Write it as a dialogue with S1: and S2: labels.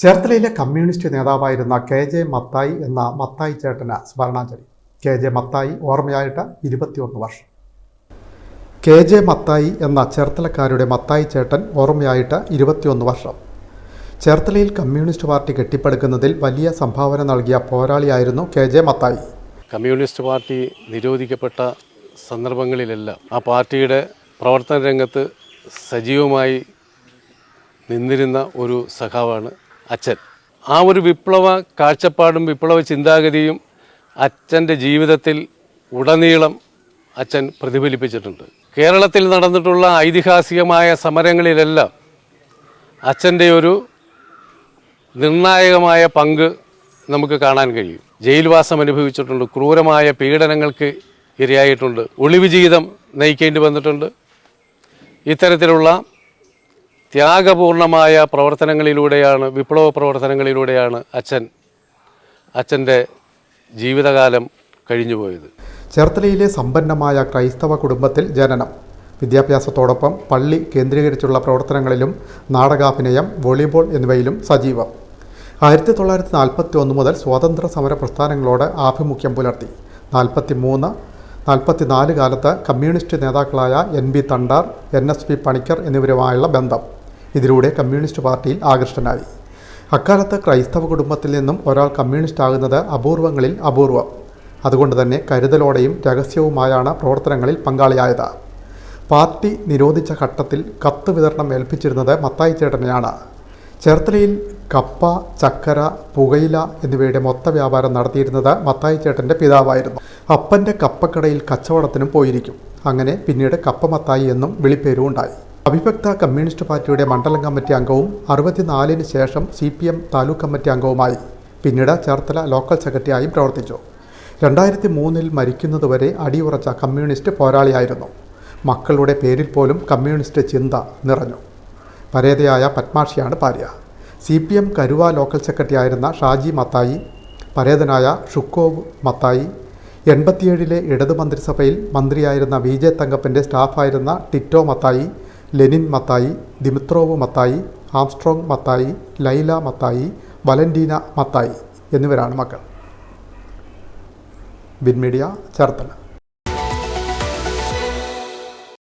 S1: ചേർത്തലയിലെ communist നേതാവായിരുന്ന K J Mathai എന്ന മത്തായി ചേട്ടന് സ്മരണാഞ്ജലി. കെ ജെ മത്തായി ഓർമ്മയായിട്ട് ഇരുപത്തിയൊന്ന് വർഷം. കെ ജെ മത്തായി എന്ന ചേർത്തലക്കാരുടെ മത്തായി ചേട്ടൻ ഓർമ്മയായിട്ട് ഇരുപത്തിയൊന്ന് വർഷം. ചേർത്തലയിൽ കമ്മ്യൂണിസ്റ്റ് പാർട്ടി കെട്ടിപ്പടുക്കുന്നതിൽ വലിയ സംഭാവന നൽകിയ പോരാളിയായിരുന്നു K J Mathai.
S2: Communist party നിരോധിക്കപ്പെട്ട സന്ദർഭങ്ങളിലെല്ലാം ആ പാർട്ടിയുടെ പ്രവർത്തന രംഗത്ത് സജീവമായി നിന്നിരുന്ന ഒരു സഖാവാണ് അച്ഛൻ. ആ ഒരു വിപ്ലവ കാഴ്ചപ്പാടും വിപ്ലവ ചിന്താഗതിയും അച്ഛന്റെ ജീവിതത്തിൽ ഉടനീളം അച്ഛൻ പ്രതിഫലിപ്പിച്ചിട്ടുണ്ട്. കേരളത്തിൽ നടന്നിട്ടുള്ള ഐതിഹാസികമായ സമരങ്ങളിലെല്ലാം അച്ഛന്റെ ഒരു നിർണായകമായ പങ്ക് നമുക്ക് കാണാൻ കഴിയും. ജയിൽവാസം അനുഭവിച്ചിട്ടുണ്ട് ക്രൂരമായ പീഡനങ്ങൾക്ക് ഇരയായിട്ടുണ്ട് ഒളിവ് ജീവിതം നയിക്കേണ്ടി വന്നിട്ടുണ്ട്. ഇത്തരത്തിലുള്ള ത്യാഗപൂർണമായ പ്രവർത്തനങ്ങളിലൂടെയാണ് വിപ്ലവ പ്രവർത്തനങ്ങളിലൂടെയാണ് അച്ഛൻ അച്ഛന്റെ ജീവിതകാലം കഴിഞ്ഞുപോയത്.
S1: ചേർത്തലയിലെ സമ്പന്നമായ ക്രൈസ്തവ കുടുംബത്തിൽ ജനനം. വിദ്യാഭ്യാസത്തോടൊപ്പം പള്ളി കേന്ദ്രീകരിച്ചുള്ള പ്രവർത്തനങ്ങളിലും നാടകാഭിനയം വോളിബോൾ എന്നിവയിലും സജീവം. ആയിരത്തി തൊള്ളായിരത്തി നാൽപ്പത്തി ഒന്ന് മുതൽ സ്വാതന്ത്ര്യ സമര പ്രസ്ഥാനങ്ങളോട് ആഭിമുഖ്യം പുലർത്തി. നാൽപ്പത്തി മൂന്ന് നാൽപ്പത്തിനാല് കാലത്ത് കമ്മ്യൂണിസ്റ്റ് നേതാക്കളായ N B Thandar N S P Panicker എന്നിവരുമായുള്ള ബന്ധം. ഇതിലൂടെ കമ്മ്യൂണിസ്റ്റ് പാർട്ടിയിൽ ആകൃഷ്ടനായി. അക്കാലത്ത് ക്രൈസ്തവ കുടുംബത്തിൽ നിന്നും ഒരാൾ കമ്മ്യൂണിസ്റ്റ് ആകുന്നത് അപൂർവങ്ങളിൽ അപൂർവം. അതുകൊണ്ട് തന്നെ കരുതലോടെയും രഹസ്യവുമായാണ് പ്രവർത്തനങ്ങളിൽ പങ്കാളിയായത്. പാർട്ടി നിരോധിച്ച ഘട്ടത്തിൽ കത്ത് വിതരണം ഏൽപ്പിച്ചിരുന്നത് മത്തായി ചേട്ടനെയാണ്. ചേർത്തലയിൽ കപ്പ ചക്കര പുകയില എന്നിവയുടെ മൊത്ത വ്യാപാരം നടത്തിയിരുന്നത് മത്തായി ചേട്ടന്റെ പിതാവായിരുന്നു. അപ്പന്റെ കപ്പക്കടയിൽ കച്ചവടത്തിനും പോയിരിക്കും. അങ്ങനെ പിന്നീട് കപ്പ മത്തായി എന്നും വിളിപ്പേരും ഉണ്ടായി അവിഭക്ത കമ്മ്യൂണിസ്റ്റ് പാർട്ടിയുടെ മണ്ഡലം കമ്മിറ്റി അംഗവും അറുപത്തിനാലിന് ശേഷം C P M taluk committee അംഗവുമായി പിന്നീട് ചേർത്തല ലോക്കൽ സെക്രട്ടറിയായും പ്രവർത്തിച്ചു. രണ്ടായിരത്തി മൂന്നിൽ മരിക്കുന്നതുവരെ അടിയുറച്ച കമ്മ്യൂണിസ്റ്റ് പോരാളിയായിരുന്നു. മക്കളുടെ പേരിൽ പോലും കമ്മ്യൂണിസ്റ്റ് ചിന്ത നിറഞ്ഞു. പരേതയായ പത്മാഷിയാണ് ഭാര്യ. C P M Karuva local secretary ആയിരുന്ന ഷാജി മത്തായി പരേതനായ ഷുക്കോവ് മത്തായി എൺപത്തിയേഴിലെ ഇടതു മന്ത്രിസഭയിൽ മന്ത്രിയായിരുന്ന വി ജെ തങ്കപ്പന്റെ സ്റ്റാഫായിരുന്ന Tito Mathai Lenin Mathai Dimitrov Mathai Armstrong Mathai Laila Mathai Valentina Mathai എന്നിവരാണ് മക്കൾ. Bin media Cherthala.